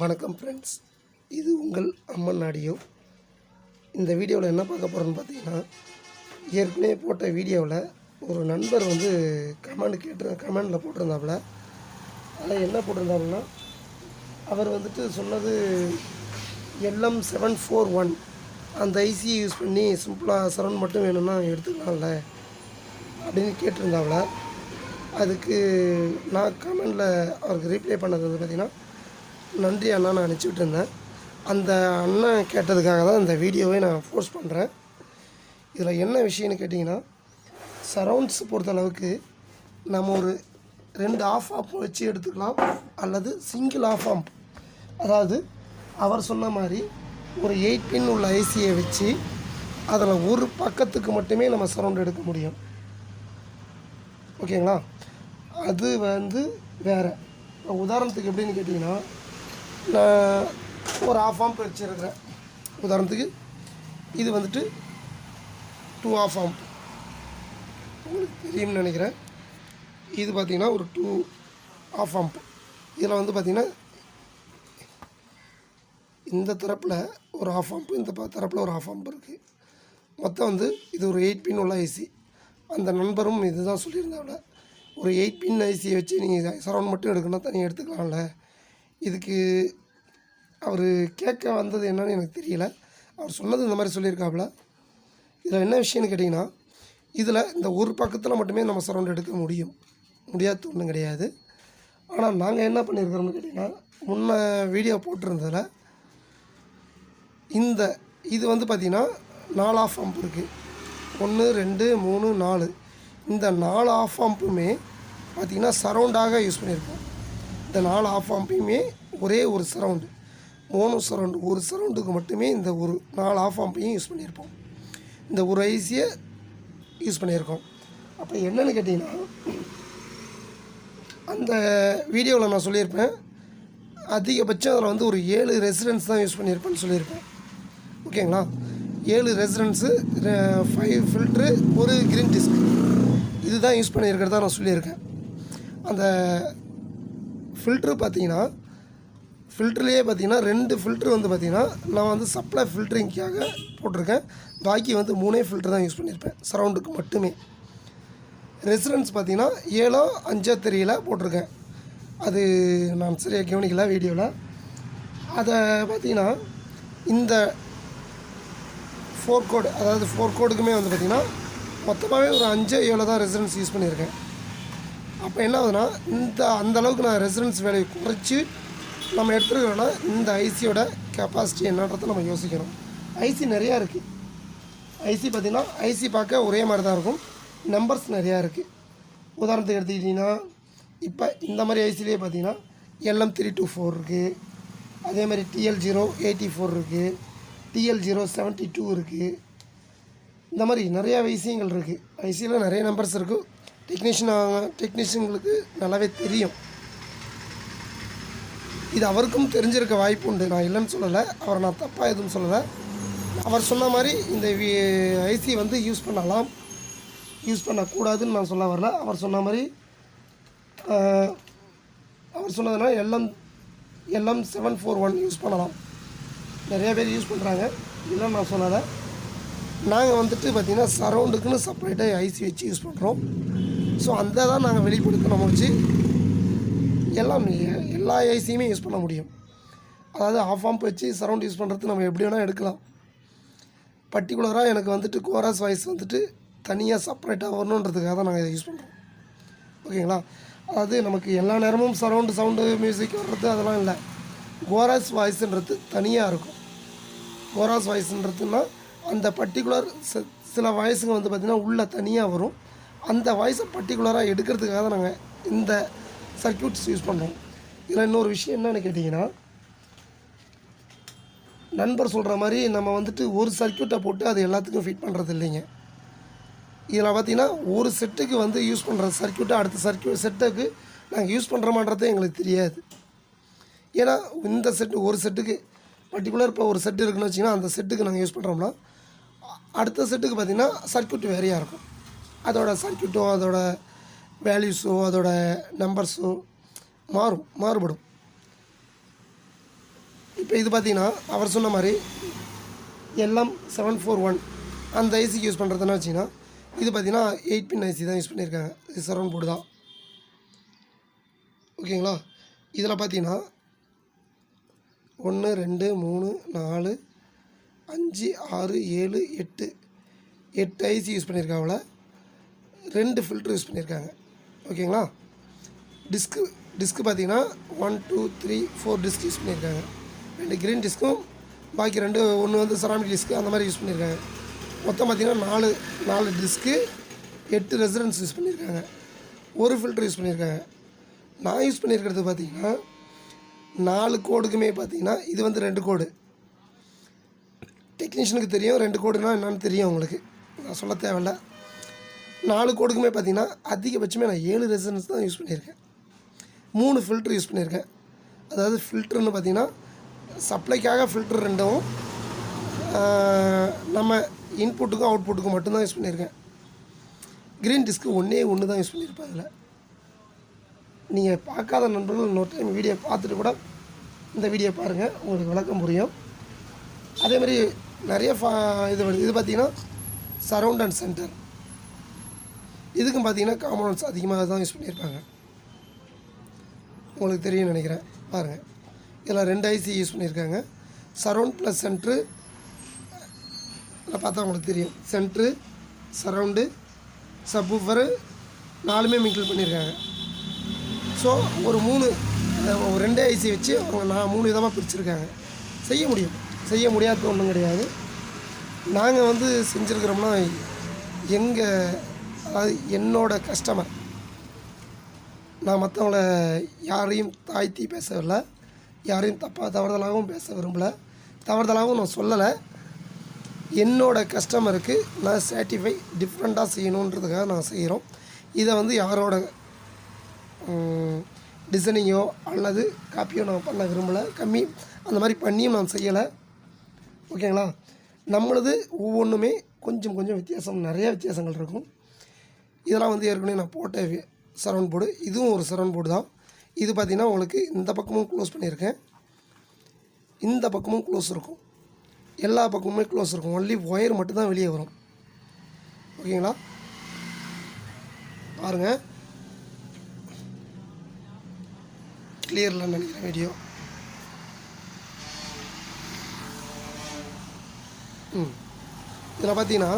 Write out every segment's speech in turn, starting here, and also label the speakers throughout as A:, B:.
A: வணக்கம் ஃப்ரெண்ட்ஸ் இது உங்கள் அம்மன் ஆடியோ. இந்த வீடியோவில் என்ன பார்க்க போகிறோன்னு பார்த்தீங்கன்னா ஏற்கனவே போட்ட வீடியோவில் ஒரு நண்பர் வந்து கமெண்ட் கேட்டு கமெண்டில் போட்டிருந்தாப்புல. அதில் என்ன போட்டிருந்தாப்புலன்னா அவர் வந்துட்டு சொன்னது எல்எம் செவன் ஃபோர் ஒன் அந்த ஐசியை யூஸ் பண்ணி சிம்பிளாக சரௌண்ட் மட்டும் வேணும்னா எடுத்துக்கலாம்ல அப்படின்னு கேட்டிருந்தாப்புல. அதுக்கு நான் கமெண்டில் அவருக்கு ரீப்ளை பண்ணது வந்து பார்த்திங்கன்னா நன்றி அண்ணா நான் அனுப்பிச்சிட்டு இருந்தேன் அந்த அண்ணன் கேட்டதுக்காக தான் இந்த வீடியோவை நான் போஸ்ட் பண்ணுறேன் இதில் என்ன விஷயம்னு கேட்டிங்கன்னா சரௌண்ட்ஸ் பொறுத்தளவுக்கு நம்ம ஒரு ரெண்டு ஆஃப் ஆம்ப் வச்சு எடுத்துக்கலாம் அல்லது சிங்கிள் ஆஃப் ஆம்ப் அதாவது அவர் சொன்ன மாதிரி ஒரு எயிட் பின் உள்ள ஐசியை வச்சு அதில் ஒரு பக்கத்துக்கு மட்டுமே நம்ம சரௌண்ட் எடுக்க முடியும். ஓகேங்களா? அது வந்து வேறு. உதாரணத்துக்கு எப்படின்னு கேட்டிங்கன்னா நான் ஒரு ஆஃப் ஆம்ப் வச்சுருக்கிறேன். உதாரணத்துக்கு இது வந்துட்டு டூ ஆஃப் ஆம்ப் உங்களுக்கு தெரியும்னு நினைக்கிறேன். இது பார்த்திங்கன்னா ஒரு டூ ஆஃப் ஆம்ப் இதில் வந்து பார்த்திங்கன்னா இந்த தரப்பில் ஒரு ஆஃப் ஆம்ப் இந்த ப- தரப்பில் ஒரு ஆஃப் ஆம்ப் இருக்குது மொத்தம் வந்து இது ஒரு எயிட் பின் உள்ள ஐசி அந்த நண்பரும் இதுதான் சொல்லியிருந்தாங்க ஒரு எயிட் பின் ஐசியை வச்சு நீங்கள் சரௌண்ட் மட்டும் எடுக்கணும் தனியாக எடுத்துக்கலாம்ல. இதுக்கு அவர் கேட்க வந்தது என்னன்னு எனக்கு தெரியல. அவர் சொன்னது இந்த மாதிரி சொல்லியிருக்காப்புல. இதில் என்ன விஷயம்னு கேட்டிங்கன்னா இதில் இந்த ஒரு பக்கத்தில் மட்டுமே நம்ம சரௌண்ட் எடுக்க முடியும். முடியாத ஒன்றும் கிடையாது. ஆனால் நாங்கள் என்ன பண்ணியிருக்கிறோம்னு கேட்டிங்கன்னா முன்ன வீடியோ போட்டிருந்ததில் இந்த இது வந்து பார்த்திங்கன்னா நாலு ஆஃப் ஆம்ப் இருக்குது ஒன்று ரெண்டு மூணு நாலு. இந்த நாலு ஆஃப் ஆம்புமே பார்த்திங்கன்னா சரௌண்டாக யூஸ் பண்ணியிருக்கோம். இந்த நாலு ஆஃப் ஆம்பையுமே ஒரே ஒரு சரவுண்டு மோனோ சரவுண்டு ஒரு சரவுண்டுக்கு மட்டுமே இந்த ஒரு நாலு ஆஃப் ஆம்பையும் யூஸ் பண்ணியிருப்போம். இந்த ஒரு ஐசியை யூஸ் பண்ணியிருக்கோம். அப்போ என்னென்னு கேட்டிங்கன்னா அந்த வீடியோவில் நான் சொல்லியிருப்பேன். அதிகபட்சம் அதில் வந்து ஒரு ஏழு ரெசிடென்ஸ் தான் யூஸ் பண்ணியிருப்பேன்னு சொல்லியிருப்பேன். ஓகேங்களா ஏழு ரெசிடென்ஸு ஃபைவ் ஃபில்ட்ரு ஒரு கிரீன் டிஸ்க் இதுதான் யூஸ் பண்ணியிருக்கிறதா நான் சொல்லியிருக்கேன். அந்த ஃபில்ட்ரு பார்த்தீங்கன்னா ஃபில்ட்ருலேயே பார்த்தீங்கன்னா ரெண்டு ஃபில்ட்ரு வந்து பார்த்தீங்கன்னா நான் வந்து சப்ளை ஃபில்ட்ரிங்க்காக போட்டிருக்கேன். பாக்கி வந்து மூணே ஃபில்ட்ரு தான் யூஸ் பண்ணியிருப்பேன். சரௌண்டுக்கு மட்டுமே. ரெசிடென்ஸ் பார்த்தீங்கன்னா ஏழோ அஞ்சோ தெரியல போட்டிருக்கேன். அது நான் சரியாக கவனிக்கல வீடியோவில் அதை பார்த்தீங்கன்னா இந்த ஃபோர் கோடு அதாவது ஃபோர் கோடுக்குமே வந்து பார்த்திங்கன்னா மொத்தமாகவே ஒரு அஞ்சோ ஏழு தான் ரெசிடென்ஸ் யூஸ் பண்ணியிருக்கேன். அப்போ என்ன ஆகுதுன்னா இந்த அந்த அளவுக்கு நான் ரெசிடென்ஸ் வேலையை குறைச்சி நம்ம எடுத்துருக்கிறோன்னா இந்த ஐசியோட கெப்பாசிட்டி என்னன்றதை நம்ம யோசிக்கணும். ஐசி நிறையா இருக்குது ஐசி பார்த்திங்கன்னா ஐசி பார்க்க ஒரே மாதிரி தான் இருக்கும். நம்பர்ஸ் நிறையா இருக்குது உதாரணத்துக்கு எடுத்துக்கிட்டிங்கன்னா இப்போ இந்த மாதிரி ஐசிலேயே பார்த்தீங்கன்னா எல்எம் த்ரீ டூ ஃபோர் இருக்குது அதே மாதிரி டிஎல் ஜீரோ எயிட்டி ஃபோர் இருக்குது டிஎல் ஜீரோ செவன்ட்டி டூ இருக்குது இந்த மாதிரி நிறையா விஷயங்கள் இருக்குது ஐசியில் நிறைய நம்பர்ஸ் இருக்குது டெக்னீஷியன் டெக்னீஷியன்களுக்கு நல்லாவே தெரியும். இது அவருக்கும் தெரிஞ்சிருக்க வாய்ப்பு உண்டு. நான் இல்லைன்னு சொல்லலை. அவரை நான் தப்பாக எதுவும் சொல்லலை. அவர் சொன்ன மாதிரி இந்த ஐசி வந்து யூஸ் பண்ணலாம். யூஸ் பண்ணக்கூடாதுன்னு நான் சொல்ல வரல. அவர் சொன்ன மாதிரி அவர் சொன்னதுனால் LM LM seven four one use பண்ணலாம். நிறைய பேர் யூஸ் பண்ணுறாங்க இல்லைன்னு நான் சொன்னதை நாங்கள் வந்துட்டு பார்த்திங்கன்னா சரௌண்டுக்குன்னு செப்பரேட்டாக ஐசி வச்சு யூஸ் பண்ணுறோம் ஸோ அந்த தான் நாங்கள் வெளிப்படுத்தணும் வச்சு எல்லாம் எல்லா ஏசியுமே யூஸ் பண்ண முடியும். அதாவது ஆஃப் ஆம்ப் வச்சு சரௌண்ட் யூஸ் பண்ணுறது நம்ம எப்படி வேணால் எடுக்கலாம். பர்டிகுலராக எனக்கு வந்துட்டு கோரஸ் வாய்ஸ் வந்துட்டு தனியாக செப்பரேட்டாக வரணுன்றதுக்காக தான் நாங்கள் இதை யூஸ் பண்ணுறோம் ஓகேங்களா அதாவது நமக்கு எல்லா நேரமும் சரௌண்டு சவுண்டு மியூசிக் வர்றது அதெல்லாம் இல்லை. கோரஸ் வாய்ஸுன்றது தனியாக இருக்கும். கோரஸ் வாய்ஸுன்றதுன்னா அந்த பர்டிகுலர் சில வாய்ஸுங்க வந்து பார்த்திங்கன்னா உள்ளே தனியாக வரும். அந்த வாய்ஸை பர்டிகுலராக எடுக்கிறதுக்காக தான் நாங்கள் இந்த சர்க்யூட்ஸ் யூஸ் பண்ணுறோம் இதில் இன்னொரு விஷயம் என்னென்னு கேட்டிங்கன்னா நண்பர் சொல்கிற மாதிரி நம்ம வந்துட்டு ஒரு சர்க்யூட்டை போட்டு அது எல்லாத்துக்கும் ஃபிட் பண்ணுறது இல்லைங்க. இதில் பார்த்தீங்கன்னா ஒரு செட்டுக்கு வந்து யூஸ் பண்ணுற சர்க்யூட்டை அடுத்த சர்க்யூட் செட்டுக்கு நாங்கள் யூஸ் பண்ணுறோமான்றது எங்களுக்கு தெரியாது. ஏன்னா இந்த செட்டு ஒரு செட்டுக்கு பர்டிகுலர் இப்போ ஒரு செட்டு இருக்குன்னு வச்சிங்கன்னா அந்த செட்டுக்கு நாங்கள் யூஸ் பண்ணுறோம்னா அடுத்த செட்டுக்கு பார்த்திங்கன்னா சர்க்யூட் வேறையாக இருக்கும். அதோட சர்க்கியூட்டோ அதோட வேல்யூஸோ அதோட நம்பர்ஸோ மாறும் மாறுபடும். இப்போ இது பார்த்தீங்கன்னா அவர் சொன்ன மாதிரி எல்எம் செவன் ஃபோர் ஒன் அந்த ஐசிக்கு யூஸ் பண்ணுறதுன்னு வச்சிங்கன்னா இது பார்த்தீங்கன்னா எயிட் பின் ஐசி தான் யூஸ் பண்ணியிருக்காங்க. இது சரௌண்ட் போர்டு தான். ஓகேங்களா? இதில் பார்த்தீங்கன்னா ஒன்று ரெண்டு மூணு நாலு அஞ்சு ஆறு ஏழு எட்டு எட்டு ஐசி யூஸ் பண்ணியிருக்காவில் ரெண்டு ஃபில்ட்ரு யூஸ் பண்ணியிருக்காங்க. ஓகேங்களா? டிஸ்க்கு டிஸ்க்கு பார்த்தீங்கன்னா one two three four disc use பண்ணியிருக்காங்க. ரெண்டு க்ரீன் டிஸ்க்கும் பாக்கி ரெண்டு ஒன்று வந்து செராமிக் டிஸ்க்கு அந்த மாதிரி யூஸ் பண்ணியிருக்காங்க. மொத்தம் பார்த்திங்கன்னா நாலு நாலு டிஸ்க்கு எட்டு ரெசிடன்ஸ் யூஸ் பண்ணியிருக்காங்க. ஒரு ஃபில்ட்ரு யூஸ் பண்ணியிருக்காங்க. நான் யூஸ் பண்ணியிருக்கிறது பார்த்தீங்கன்னா நாலு கோடுக்குமே பார்த்தீங்கன்னா இது வந்து ரெண்டு கோடு டெக்னீஷியனுக்கு தெரியும் ரெண்டு கோடுனா என்னென்னு தெரியும் உங்களுக்கு. நான் சொல்ல தேவையில்ல. நாலு கோடுக்குமே பார்த்தீங்கன்னா அதிகபட்சமே நான் ஏழு ரெசனன்ஸ் தான் யூஸ் பண்ணியிருக்கேன். மூணு ஃபில்ட்ரு யூஸ் பண்ணியிருக்கேன். அதாவது ஃபில்ட்ருன்னு பார்த்தீங்கன்னா சப்ளைக்காக ஃபில்ட்ரு ரெண்டும் நம்ம இன்புட்டுக்கும் அவுட்புட்டுக்கும் மட்டும்தான் யூஸ் பண்ணியிருக்கேன். க்ரீன் டிஸ்க்கு ஒன்றே ஒன்று தான் யூஸ் பண்ணியிருப்பேன் அதில். நீங்கள் பார்க்காத நண்பர்கள் இன்னொரு டைம் வீடியோ பார்த்துட்டு கூட இந்த வீடியோ பாருங்கள் உங்களுக்கு விளக்கம் புரியும். அதே மாதிரி நிறைய ஃபா இது இது பார்த்தீங்கன்னா சரவுண்ட் அண்ட் சென்டர் இதுக்கும் பார்த்தீங்கன்னா காம்பனன்ட்ஸ் அதிகமாக தான் யூஸ் பண்ணியிருப்பாங்க. உங்களுக்கு தெரியும்னு நினைக்கிறேன். பாருங்கள் இதில் ரெண்டு ஐசி யூஸ் பண்ணியிருக்காங்க. சரௌண்ட் ப்ளஸ் சென்ட்ரு இதில் பார்த்தா உங்களுக்கு தெரியும். சென்ட்ரு சரவுண்டு சப்வூஃபரு நாலுமே மிங்கிள் பண்ணியிருக்காங்க. ஸோ ஒரு மூணு ஒரு ரெண்டே ஐசி வச்சு அவங்க நான் மூணு விதமாக பிரிச்சுருக்காங்க. செய்ய முடியும். செய்ய முடியாத ஒன்றும் கிடையாது. நாங்கள் வந்து செஞ்சுருக்கிறோம்னா எங்கள் அதாவது என்னோட கஸ்டமர் நான் மற்றவங்கள யாரையும் தாழ்த்தி பேசவில்லை. யாரையும் தப்பாக தவறுதலாகவும் பேச விரும்பலை. தவறுதலாகவும் நான் சொல்லலை. என்னோடய கஸ்டமருக்கு நான் சாட்டிஃபை டிஃப்ரெண்ட்டாக செய்யணுன்றதுக்காக நான் செய்கிறோம் இதை வந்து யாரோட டிசைனிங்கோ அல்லது காப்பியோ நான் பண்ண விரும்பலை. கம்மி அந்த மாதிரி பண்ணியும் நான் செய்யலை. ஓகேங்களா? நம்மளது ஒவ்வொன்றுமே கொஞ்சம் கொஞ்சம் வித்தியாசம் நிறைய வித்தியாசங்கள் இருக்கும். இதெல்லாம் வந்து ஏற்கனவே நான் போட்ட சரவுண்ட் போர்டு. இதுவும் ஒரு சரவுண்ட் போர்டு தான். இது பார்த்திங்கன்னா உங்களுக்கு இந்த பக்கமும் க்ளோஸ் பண்ணியிருக்கேன். இந்த பக்கமும் க்ளோஸ் இருக்கும். எல்லா பக்கமுமே க்ளோஸ் இருக்கும். ஒன்லி ஒயர் மட்டும்தான் வெளியே வரும். ஓகேங்களா? பாருங்கள் கிளியரில் நினைக்கிறேன் வீடியோ ம். இதில் பார்த்தீங்கன்னா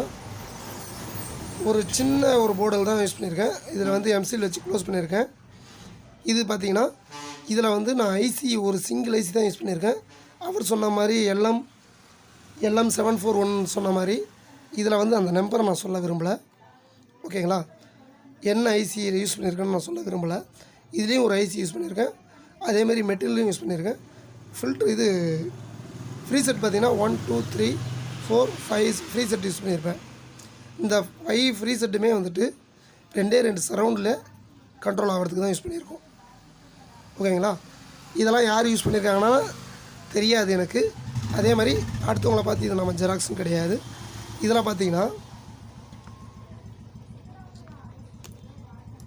A: ஒரு சின்ன ஒரு போர்டில் தான் யூஸ் பண்ணியிருக்கேன். இதில் வந்து எம்சியில் வச்சு க்ளோஸ் பண்ணியிருக்கேன். இது பார்த்தீங்கன்னா இதில் வந்து நான் ஐசி ஒரு சிங்கிள் ஐசி தான் யூஸ் பண்ணியிருக்கேன். அவர் சொன்ன மாதிரி LM LM seven four one சொன்ன மாதிரி இதில் வந்து அந்த நம்பரை நான் சொல்ல விரும்பலை. ஓகேங்களா? என்ன ஐசி யூஸ் பண்ணியிருக்கேன்னு நான் சொல்ல விரும்பலை. இதுலேயும் ஒரு ஐசி யூஸ் பண்ணியிருக்கேன். அதேமாரி மெட்டீரியலையும் யூஸ் பண்ணியிருக்கேன். ஃபில்ட்ரு இது ஃப்ரீ செட் பார்த்தீங்கன்னா one two three four five free set use பண்ணியிருப்பேன். இந்த ஃபைவ் ஃப்ரீ செட்டுமே வந்துட்டு ரெண்டே ரெண்டு சரவுண்டில் கண்ட்ரோல் ஆகிறதுக்கு தான் யூஸ் பண்ணியிருக்கோம். ஓகேங்களா இதெல்லாம் யார் யூஸ் பண்ணியிருக்காங்கன்னா தெரியாது எனக்கு. அதே மாதிரி அடுத்தவங்கள பார்த்து இது நம்ம ஜெராக்ஸும் கிடையாது. இதெல்லாம் பார்த்தீங்கன்னா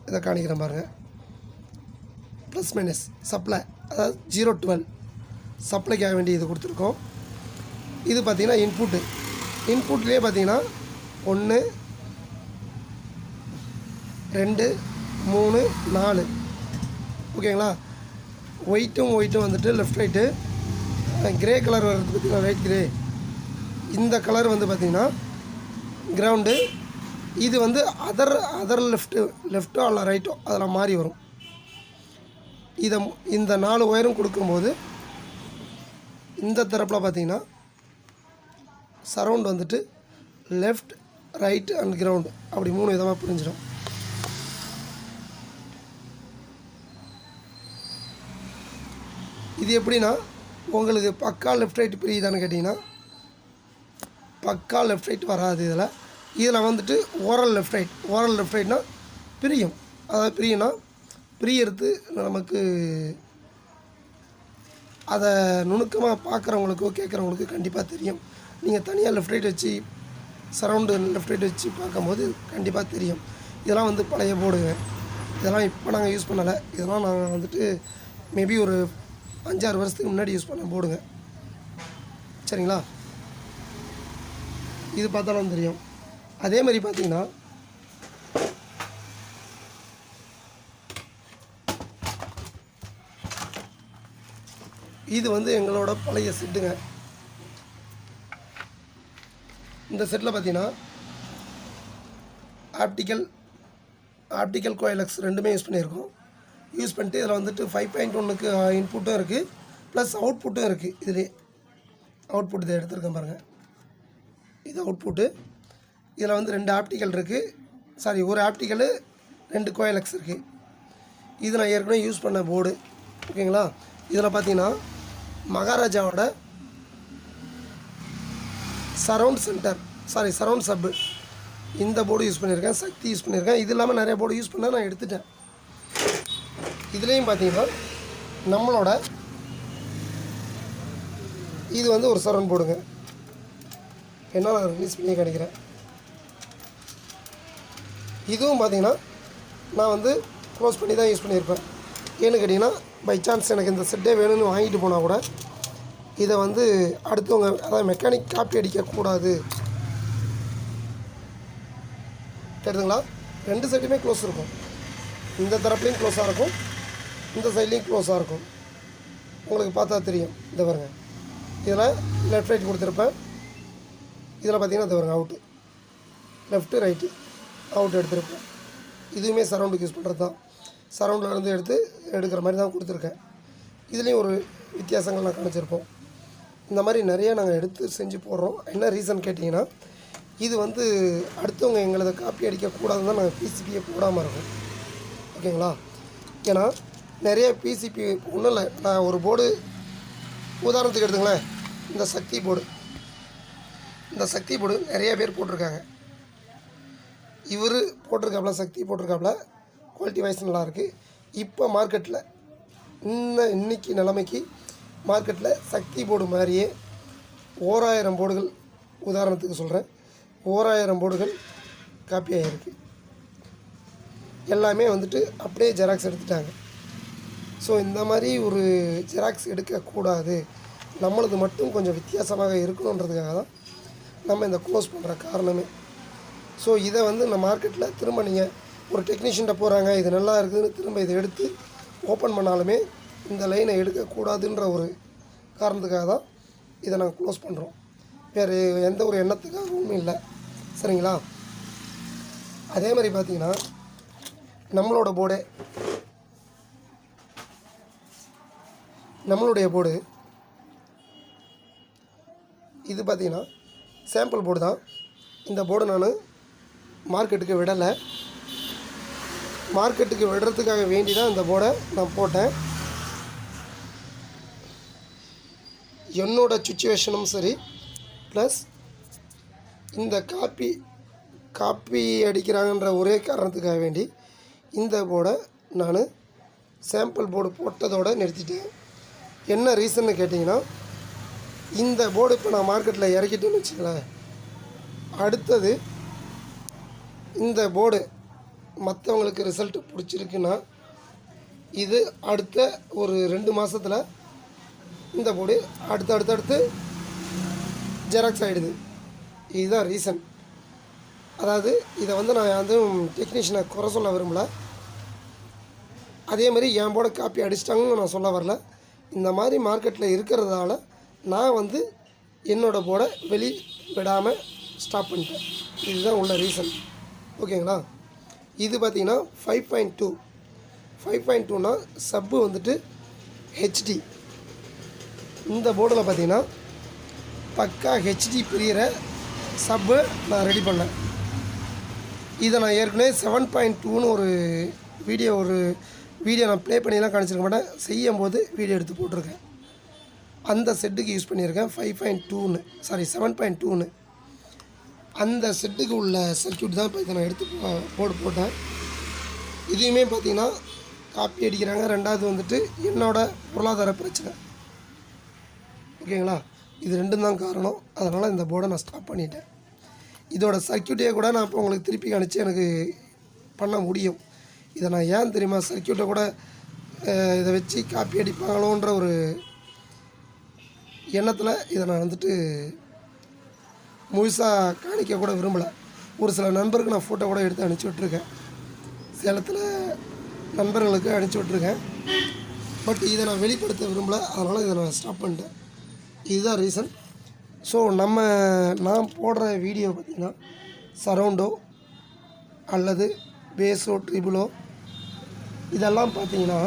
A: இதை காணிக்கிறேன் பாருங்கள் ப்ளஸ் மைனஸ் சப்ளை அதாவது ஜீரோ டுவெல் சப்ளைக்காக வேண்டி இது கொடுத்துருக்கோம். இது பார்த்திங்கன்னா இன்புட்டு இன்புட்லேயே பார்த்தீங்கன்னா ஒன்று ரெண்டு மூணு நாலு. ஓகேங்களா? ஒயிட்டும் ஒயிட்டும் வந்துட்டு லெஃப்ட் ரைட்டு கிரே கலர் வர்றது பார்த்திங்கன்னா ரைட் கிரே இந்த கலர் வந்து பார்த்திங்கன்னா கிரவுண்டு இது வந்து அதர் அதர் லெஃப்ட்டு லெஃப்ட்டோ அல்ல ரைட்டோ அதில் மாறி வரும். இதை இந்த நாலு ஒயரும் கொடுக்கும்போது இந்த தரப்பில் பார்த்தீங்கன்னா சரவுண்ட் வந்துட்டு லெஃப்ட் ரைட் அண்ட் கிரவுண்ட் அப்படி மூணு விதமாக பிரிஞ்சிடும். இது எப்படின்னா உங்களுக்கு பக்கா லெஃப்ட் ரைட் பிரியுதான்னு கேட்டிங்கன்னா பக்கா லெஃப்ட் ரைட் வராது இதில். இதில் வந்துட்டு overall left right overall left ரைட்னா பிரியும். அதாவது பிரியும்னா பிரியறது நமக்கு அதை நுணுக்கமாக பார்க்குறவங்களுக்கோ கேட்குறவங்களுக்கோ கண்டிப்பாக தெரியும். நீங்கள் தனியாக லெஃப்ட் ரைட் வச்சு சரவுண்டு லெஃப்ட் ரைட் வச்சு பார்க்கும்போது கண்டிப்பாக தெரியும். இதெல்லாம் வந்து பழைய போர்டுங்க இதெல்லாம் இப்போ நாங்கள் யூஸ் பண்ணலை. இதெல்லாம் நாங்கள் வந்துட்டு மேபி ஒரு அஞ்சாறு வருஷத்துக்கு முன்னாடி யூஸ் பண்ண போர்டுங்க சரிங்களா? இது பார்த்தாலும் தெரியும். அதே மாதிரி பார்த்தீங்கன்னா இது வந்து எங்களோட பழைய செட்டுங்க இந்த செட்டில் பார்த்தீங்கன்னா ஆப்டிக்கல் ஆப்டிக்கல் கோயலக்ஸ் ரெண்டுமே யூஸ் பண்ணியிருக்கோம். யூஸ் பண்ணிட்டு இதில் வந்துட்டு ஃபைவ் பாயிண்ட் ஒன்றுக்கு இன்புட்டும் இருக்குது ப்ளஸ் அவுட்புட்டும் இருக்குது இதுலேயே அவுட்புட் இதை எடுத்துருக்கேன் பாருங்கள் இது அவுட்புட்டு இதில் வந்து ரெண்டு ஆப்டிக்கல் இருக்குது சாரி ஒரு ஆப்டிக்கலு ரெண்டு கோயலக்ஸ் இருக்குது இது நான் ஏற்கனவே யூஸ் பண்ண போர்டு ஓகேங்களா இதில் பார்த்தீங்கன்னா மகாராஜாவோட surround centre sorry surround sub இந்த போர்டு யூஸ் பண்ணியிருக்கேன் சக்தி யூஸ் பண்ணியிருக்கேன். இது இல்லாமல் நிறைய போர்டு யூஸ் பண்ணால் நான் எடுத்துட்டேன். இதுலேயும் பார்த்தீங்கன்னா நம்மளோட இது வந்து ஒரு சரவுண்ட் போர்டுங்க என்னால் ரிலீஸ் பண்ணி கிடைக்கிறேன். இதுவும் பார்த்தீங்கன்னா நான் வந்து க்ளோஸ் பண்ணி தான் யூஸ் பண்ணியிருப்பேன். ஏன்னு கேட்டிங்கன்னா பை சான்ஸ் எனக்கு இந்த செட்டே வேணும்னு வாங்கிட்டு போனால் கூட இதை வந்து அடுத்தவங்க அதாவது மெக்கானிக் காப்பி அடிக்கக்கூடாது தெரியுதுங்களா? ரெண்டு சைடுமே க்ளோஸ் இருக்கும். இந்த தரப்புலையும் க்ளோஸாக இருக்கும். இந்த சைட்லேயும் க்ளோஸாக இருக்கும். உங்களுக்கு பார்த்தா தெரியும். இந்த பாருங்க. இதில் லெஃப்ட் ரைட் கொடுத்துருப்பேன். இதில் பார்த்தீங்கன்னா இந்த பாருங்க அவுட்டு லெஃப்ட்டு ரைட்டு அவுட் எடுத்திருப்பேன். இதுவுமே சரௌண்டுக்கு யூஸ் பண்ணுறது தான் சரௌண்டில் இருந்து எடுத்து எடுக்கிற மாதிரி தான் கொடுத்துருக்கேன். இதுலேயும் ஒரு வித்தியாசங்கள் நான் காமிச்சிருப்போம். இந்த மாதிரி நிறைய நாங்கள் எடுத்து செஞ்சு போடுறோம். என்ன ரீசன் கேட்டிங்கன்னா இது வந்து அடுத்தவங்க எங்களது காப்பி அடிக்கக்கூடாதுன்னு தான் நாங்கள் பிசிபியை போடாமல் இருக்கோம். ஓகேங்களா? ஏன்னா நிறைய பிசிபி ஒன்றும் இல்லை. நான் ஒரு போர்டு உதாரணத்துக்கு எடுத்துங்களேன். இந்த சக்தி போர்டு இந்த சக்தி போர்டு நிறைய பேர் போட்டிருக்காங்க. இவர் போட்டிருக்காப்புல சக்தி போட்டிருக்காப்புல குவாலிட்டி வைஸ் நல்லாயிருக்கு இப்போ மார்க்கெட்டில் இன்ன இன்னைக்கு நிலைமைக்கு மார்க்கெட்டில் சக்தி போர்டு மாதிரியே ஓராயிரம் போர்டுகள் உதாரணத்துக்கு சொல்கிறேன் ஓராயிரம் போர்டுகள் காப்பி ஆகிருக்கு எல்லாமே வந்துட்டு அப்படியே ஜெராக்ஸ் எடுத்துட்டாங்க. ஸோ இந்த மாதிரி ஒரு ஜெராக்ஸ் எடுக்கக்கூடாது. நம்மளது மட்டும் கொஞ்சம் வித்தியாசமாக இருக்கணுன்றதுக்காக தான் நம்ம இந்த க்ளோஸ் பண்ணுற காரணமே. ஸோ இதை வந்து இந்த மார்க்கெட்டில் திரும்ப நீங்கள் ஒரு டெக்னீஷியன்ட்ட போகிறாங்க இது நல்லா இருக்குதுன்னு திரும்ப இதை எடுத்து ஓப்பன் பண்ணாலுமே இந்த லைனை எடுக்கக்கூடாதுன்ற ஒரு காரணத்துக்காக தான் இதை நாங்கள் க்ளோஸ் பண்ணுறோம் வேறு எந்த ஒரு எண்ணத்துக்காகவும் இல்லை. சரிங்களா? அதே மாதிரி பார்த்தீங்கன்னா நம்மளோட போர்டே நம்மளுடைய போர்டு இது பார்த்திங்கன்னா சாம்பிள் போர்டு தான். இந்த போர்டு நான் மார்க்கெட்டுக்கு விடலை. மார்க்கெட்டுக்கு விடுறதுக்காக வேண்டி தான் இந்த போர்டை நான் போட்டேன். என்னோட சுச்சுவேஷனும் சரி ப்ளஸ் இந்த காப்பி காப்பி அடிக்கிறாங்கன்ற ஒரே காரணத்துக்காக வேண்டி இந்த போர்டை நான் சாம்பிள் போர்டு போட்டதோடு நிறுத்திட்டேன். என்ன ரீசன்னு கேட்டிங்கன்னா இந்த போர்டு இப்போ நான் மார்க்கெட்டில் இறக்கிட்டேன்னு வச்சுங்களேன் அடுத்தது இந்த போர்டு மற்றவங்களுக்கு ரிசல்ட் பிடிச்சிருக்குன்னா இது அடுத்த ஒரு ரெண்டு மாதத்தில் இந்த போர்டு அடுத்து அடுத்து அடுத்து. ஜெராக்ஸ் ஆகிடுது இதுதான் ரீசன் அதாவது இதை வந்து நான் வந்து டெக்னீஷியனை குறை சொல்ல விரும்பலை. அதே மாதிரி என் போட காப்பி அடிச்சிட்டாங்கன்னு நான் சொல்ல வரல. இந்த மாதிரி மார்க்கெட்டில் இருக்கிறதால நான் வந்து என்னோட போட வெளி விடாமல் ஸ்டாப் பண்ணிட்டேன். இதுதான் உள்ள ரீசன் ஓகேங்களா? இது பார்த்திங்கன்னா five point two five point டூனால் sub வந்துட்டு ஹெச்டி இந்த போர்டில் பார்த்தீங்கன்னா பக்கா ஹெச்டி பிரியிற சப்பு நான் ரெடி பண்ணேன். இதை நான் ஏற்கனவே செவன் பாயிண்ட் டூன்னு ஒரு வீடியோ ஒரு வீடியோ நான் ப்ளே பண்ணிலாம் காமிச்சிருக்க மாட்டேன். செய்யும் போது வீடியோ எடுத்து போட்டிருக்கேன். அந்த செட்டுக்கு யூஸ் பண்ணியிருக்கேன். ஃபைவ் பாயிண்ட் டூன்னு சாரி செவன் பாயிண்ட் டூன்னு அந்த செட்டுக்கு உள்ள சர்க்கியூட் தான் இப்போ இதை நான் எடுத்து போட்டு போர்டு போட்டேன். இதையுமே பார்த்திங்கன்னா காப்பி அடிக்கிறாங்க. ரெண்டாவது வந்துட்டு என்னோடய பொருளாதார பிரச்சனை. ஓகேங்களா? இது ரெண்டும் தான் காரணம். அதனால் இந்த போர்டை நான் ஸ்டாப் பண்ணிட்டேன். இதோட சர்க்யூட்டே கூட நான் இப்போ உங்களுக்கு திருப்பி காணிச்சு எனக்கு பண்ண முடியும். இதை நான் ஏன் தெரியுமா? சர்க்கியூட்டை கூட இதை வச்சு காப்பி அடிப்பாங்களோன்ற ஒரு எண்ணத்தில் இதை நான் வந்துட்டு முழுசாக காணிக்க கூட விரும்பலை. ஒரு சில நண்பருக்கு நான் ஃபோட்டோ கூட எடுத்து அனுப்பிச்சி விட்ருக்கேன் சேலத்தில் நண்பர்களுக்கு அனுப்பிச்சி விட்ருக்கேன் பட் இதை நான் வெளிப்படுத்த விரும்பலை. அதனால் இதை நான் ஸ்டாப் பண்ணிட்டேன். இதுதான் ரீசன் ஸோ நம்ம நான் போடுற வீடியோ பார்த்திங்கன்னா சரௌண்டோ அல்லது பேஸோ ட்ரிபிளோ இதெல்லாம் பார்த்தீங்கன்னா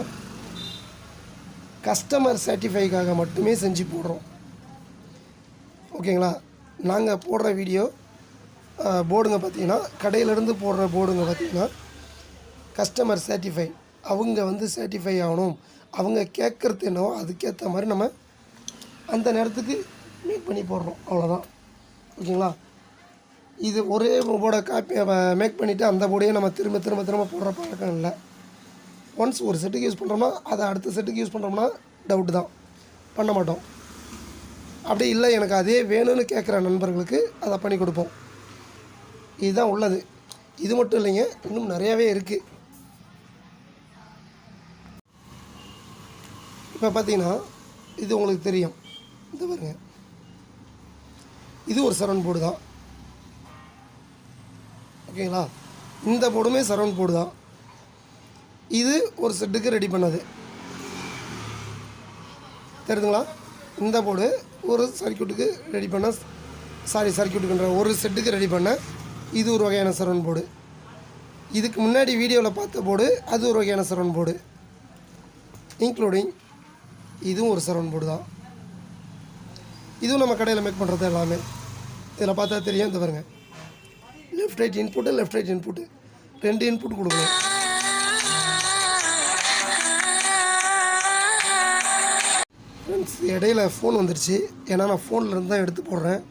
A: கஸ்டமர் சாட்டிஃபைக்காக மட்டுமே செஞ்சு போடுறோம். ஓகேங்களா? நாங்கள் போடுற வீடியோ போர்டுங்க பார்த்திங்கன்னா கடையிலேருந்து போடுற போர்டுங்க பார்த்தீங்கன்னா கஸ்டமர் சாட்டிஃபை அவங்க வந்து சாட்டிஃபை ஆகணும். அவங்க கேட்குறது என்னவோ அதுக்கேற்ற மாதிரி நம்ம அந்த நேரத்துக்கு மேக் பண்ணி போடுறோம். அவ்வளோதான் ஓகேங்களா? இது ஒரே போர்டை காப்பி மேக் பண்ணிவிட்டு அந்த போர்டையே நம்ம திரும்ப திரும்ப திரும்ப போடுற பழக்கம் இல்லை. ஒன்ஸ் ஒரு செட்டுக்கு யூஸ் பண்ணுறோம்னா அதை அடுத்த செட்டுக்கு யூஸ் பண்ணுறோம்னா டவுட்டு தான். பண்ண மாட்டோம். அப்படி இல்லை எனக்கு அதே வேணும்னு கேட்குற நண்பர்களுக்கு அதை பண்ணி கொடுப்போம். இதுதான் உள்ளது. இது மட்டும் இல்லைங்க இன்னும் நிறையாவே இருக்குது இப்போ பார்த்தீங்கன்னா இது உங்களுக்கு தெரியும். இந்த பாருங்க. இது ஒரு சரவுண்ட் போர்டு தான். ஓகேங்களா? இந்த போர்டுமே சரவுண்ட் போர்டு தான். இது ஒரு செட்டுக்கு ரெடி பண்ணது. தெரியுதுங்களா? இந்த போர்டு ஒரு சர்க்கியூட்டுக்கு ரெடி பண்ண சாரி சர்க்கியூட்டுக்குன்ற ஒரு செட்டுக்கு ரெடி பண்ண இது ஒரு வகையான சரவண் போர்டு இதுக்கு முன்னாடி வீடியோவில் பார்த்த போர்டு அது ஒரு வகையான சரவண் போர்டு இன்க்ளூடிங் இதுவும் ஒரு சரவண் போர்டு தான். இதுவும் நம்ம கடையில் மேக் பண்ணுறது எல்லாமே. இதில் பார்த்தா தெரியும் இந்த பாருங்க. Left right input left right input ரெண்டு இன்புட் கொடுக்கணும். ஃப்ரெண்ட்ஸ் இடையில ஃபோன் வந்துருச்சு. ஏன்னா நான் ஃபோன்லேருந்து தான் எடுத்து போடுறேன்.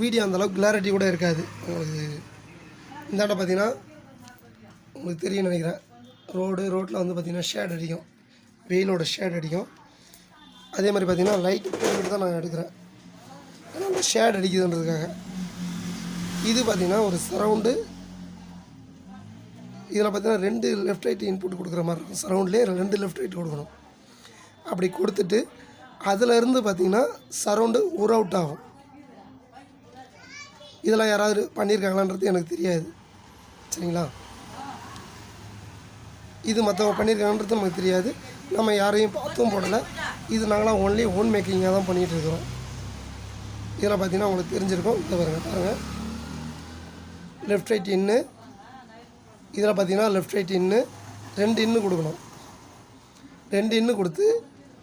A: வீடியோ அந்தளவுக்கு கிளாரிட்டி கூட இருக்காது. உங்களுக்கு இந்தாண்ட பார்த்தீங்கன்னா உங்களுக்கு தெரியும்னு நினைக்கிறேன். ரோடு ரோட்டில் வந்து பார்த்தீங்கன்னா ஷேட் அடிக்கும். வெயிலோட ஷேட் அடிக்கும். அதே மாதிரி பார்த்தீங்கன்னா லைட் போட்டுக்கிட்டு தான் நான் எடுக்கிறேன். ஏன்னா அந்த ஷேட் அடிக்குதுன்றதுக்காக. இது பார்த்திங்கன்னா ஒரு சரவுண்டு இதில் பார்த்தீங்கன்னா ரெண்டு லெஃப்ட் ரைட் இன்புட் கொடுக்குற மாதிரி இருக்கும். சரவுண்ட்லேயே ரெண்டு லெஃப்ட் ரைட் கொடுக்கணும். அப்படி கொடுத்துட்டு அதில் பார்த்திங்கன்னா பார்த்தீங்கன்னா சரவுண்டு ஒரு அவுட் ஆகும். இதெல்லாம் யாராவது பண்ணியிருக்காங்களான்றது எனக்கு தெரியாது. சரிங்களா? இது மற்றவங்க பண்ணியிருக்காங்கன்றது நமக்கு தெரியாது. நம்ம யாரையும் பார்த்தும் போடலை. இது நாங்களாம் ஒன்லி ஓன் மேக்கிங்காக தான் பண்ணிகிட்டு இருக்கிறோம். இதில் பார்த்தீங்கன்னா உங்களுக்கு தெரிஞ்சிருக்கும். இதை பாருங்கள் பாருங்கள் லெஃப்ட் ரைட் இன்னு இதில் பார்த்தீங்கன்னா லெஃப்ட் ரைட் இன்னு ரெண்டு இன்னு கொடுக்கணும். ரெண்டு இன்னு கொடுத்து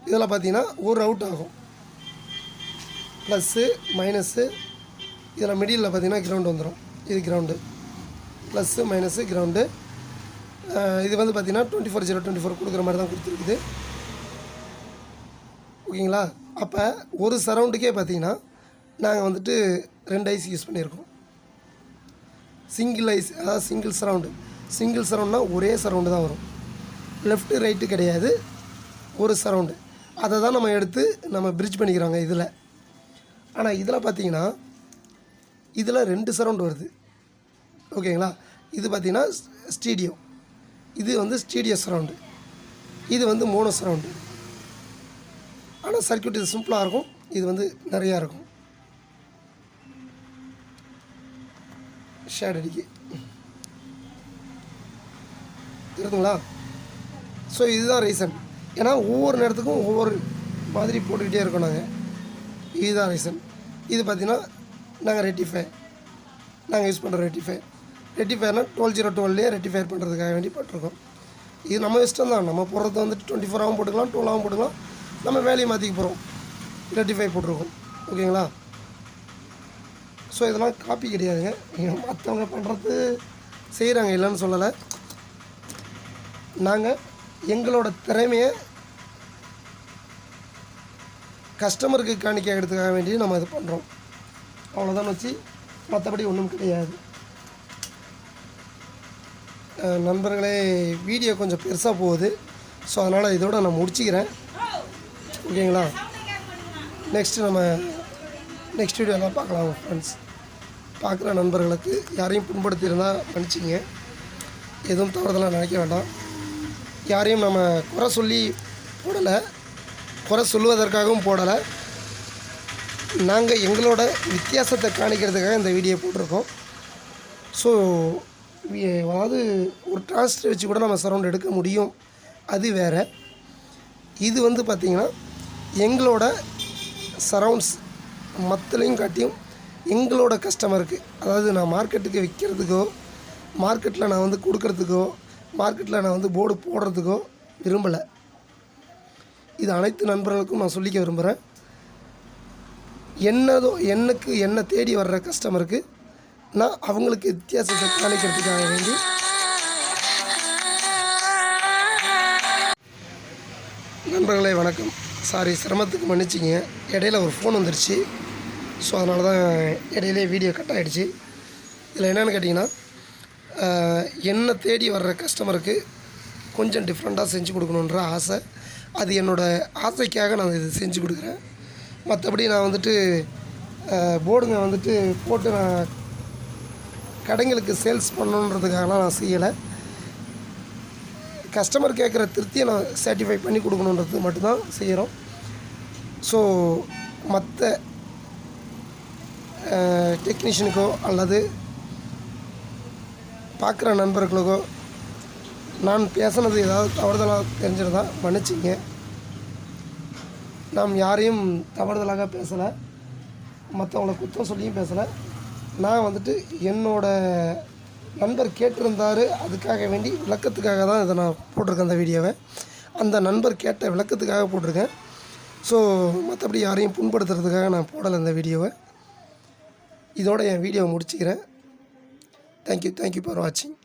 A: இதில் பார்த்தீங்கன்னா ஒரு அவுட் ஆகும். ப்ளஸ்ஸு மைனஸ்ஸு இதில் மிடியில் பார்த்தீங்கன்னா கிரவுண்டு வந்துடும் இது கிரவுண்டு ப்ளஸ்ஸு மைனஸு கிரவுண்டு இது வந்து பார்த்தீங்கன்னா twenty four zero twenty four கொடுக்குற மாதிரி தான் கொடுத்துருக்குது. ஓகேங்களா? அப்போ ஒரு சரவுண்டுக்கே பார்த்தீங்கன்னா நாங்கள் வந்துட்டு ரெண்டு ஐஸ் யூஸ் பண்ணியிருக்கோம். சிங்கிள் ஐஸ் அதாவது சிங்கிள் சரவுண்டு. சிங்கிள் சரவுண்ட்னா ஒரே சரவுண்டு தான் வரும். லெஃப்ட்டு ரைட்டு கிடையாது. ஒரு சரவுண்டு. அதை தான் நம்ம எடுத்து நம்ம பிரிட்ஜ் பண்ணிக்கிறாங்க இதில். ஆனால் இதில் பார்த்தீங்கன்னா இதில் ரெண்டு சரவுண்டு வருது. ஓகேங்களா? இது பார்த்தீங்கன்னா ஸ்டீடியோ. இது வந்து ஸ்டீடியோ சரவுண்டு. இது வந்து மோனோ சரவுண்டு. ஆனால் சர்க்கியூட் இது சிம்பிளாக இருக்கும். இது வந்து நிறையா இருக்கும். ஷேட் அடிக்கு. இருக்குங்களா ஸோ இதுதான் ரீசன் ஏன்னா ஒவ்வொரு நேரத்துக்கும் ஒவ்வொரு மாதிரி போட்டுக்கிட்டே இருக்கோம் நாங்கள் இதுதான் ரீசன் இது பார்த்திங்கன்னா நாங்கள் ரெட்டிஃபை நாங்கள் யூஸ் பண்ணுற ரெட்டிஃபை ரெட்டிஃபையர்னால் டுவெல் ஜீரோ டுவெல்லே ரெட்டிஃபை பண்ணுறதுக்காக வேண்டி போட்டிருக்கோம். இது நம்ம இஷ்டம் தான். நம்ம போடுறது வந்துட்டு டுவெண்ட்டி ஃபோராகவும் போட்டுக்கலாம் டுவெல்லாகவும் போட்டுக்கலாம். நம்ம வேலையை மாற்றிக்க போகிறோம் ரெட்டிஃபை போட்டிருக்கோம். ஓகேங்களா ஸோ இதெல்லாம் காப்பி கிடையாதுங்க. மற்றவங்க பண்ணுறது செய்கிறாங்க இல்லைன்னு சொல்லலை. நாங்கள் எங்களோட திறமையை கஸ்டமருக்கு காணிக்க எடுத்துக்காக வேண்டி நம்ம இது பண்ணுறோம் அவ்வளோதான் வச்சு மற்றபடி ஒன்றும் கிடையாது. நண்பர்களே வீடியோ கொஞ்சம் பெருசாக போகுது. ஸோ அதனால் இதோட நான் முடிச்சுக்கிறேன். ஓகேங்களா? நெக்ஸ்ட்டு நம்ம நெக்ஸ்ட் வீடியோலாம் பார்க்கலாம் ஃப்ரெண்ட்ஸ் பார்க்குற நண்பர்களுக்கு யாரையும் புண்படுத்தியிருந்தால் மன்னிச்சிங்க. எதுவும் தவறுதலாக நினைக்க வேண்டாம். யாரையும் நம்ம குறை சொல்லி போடலை. குறை சொல்லுவதற்காகவும் போடலை. நாங்கள் எங்களோட வித்தியாசத்தை காணிக்கிறதுக்காக இந்த வீடியோ போட்டிருக்கோம். ஸோ அதாவது ஒரு டிரான்ஸ்டர் வச்சு கூட நம்ம சரௌண்ட் எடுக்க முடியும். அது வேறு. இது வந்து பார்த்திங்கன்னா எங்களோட சரௌண்ட்ஸ் மற்றலையும் காட்டியும் எங்களோட கஸ்டமருக்கு அதாவது நான் மார்க்கெட்டுக்கு விற்கிறதுக்கோ மார்க்கெட்டில் நான் வந்து கொடுக்கறதுக்கோ மார்க்கெட்டில் நான் வந்து போர்டு போடுறதுக்கோ விரும்பலை. இது அனைத்து நண்பர்களுக்கும் நான் சொல்லிக்க விரும்புகிறேன் என்னதோ எனக்கு என்ன தேடி வர்ற கஸ்டமருக்கு நான் அவங்களுக்கு வித்தியாசத்தை காணிக்கிறதுக்காக வேண்டி நண்பர்களே வணக்கம். சாரி சிரமத்துக்கு மன்னிச்சிங்க. இடையில ஒரு ஃபோன் வந்துருச்சு. ஸோ அதனால தான் இடையிலே வீடியோ கட் ஆகிடுச்சு இதில் என்னென்னு கேட்டிங்கன்னா என்னை தேடி வர்ற கஸ்டமருக்கு கொஞ்சம் டிஃப்ரெண்ட்டாக செஞ்சு கொடுக்கணுன்ற ஆசை. அது என்னோடய ஆசைக்காக நான் இது செஞ்சு கொடுக்குறேன். மற்றபடி நான் வந்துட்டு போர்டுங்க வந்துட்டு போட்டு நான் கடைங்களுக்கு சேல்ஸ் பண்ணணுன்றதுக்காகலாம் நான் செய்யலை. கஸ்டமர் கேட்குற திருப்தியை நான் சாட்டிஃபை பண்ணி கொடுக்கணுன்றது மட்டும்தான் செய்கிறோம். ஸோ மற்ற டெக்னீஷியனுக்கோ அல்லது பார்க்குற நண்பர்களுக்கோ நான் பேசுனது ஏதாவது தவறுதலாக தெரிஞ்சிருந்தால் மன்னிச்சிங்க. நாம் யாரையும் தவறுதலாக பேசலை. மற்றவங்கள குத்தம் சொல்லியும் பேசலை. நான் வந்துட்டு என்னோட நண்பர் கேட்டிருந்தார். அதுக்காக வேண்டி விளக்கத்துக்காக தான் இதை நான் போட்டிருக்கேன் அந்த வீடியோவை. அந்த நண்பர் கேட்ட விளக்கத்துக்காக போட்டிருக்கேன். ஸோ மற்றபடி யாரையும் புண்படுத்துறதுக்காக நான் போடலை இந்த வீடியோவை. இதோட என் வீடியோ முடிச்சுக்கிறேன். Thank you thank you for வாட்சிங்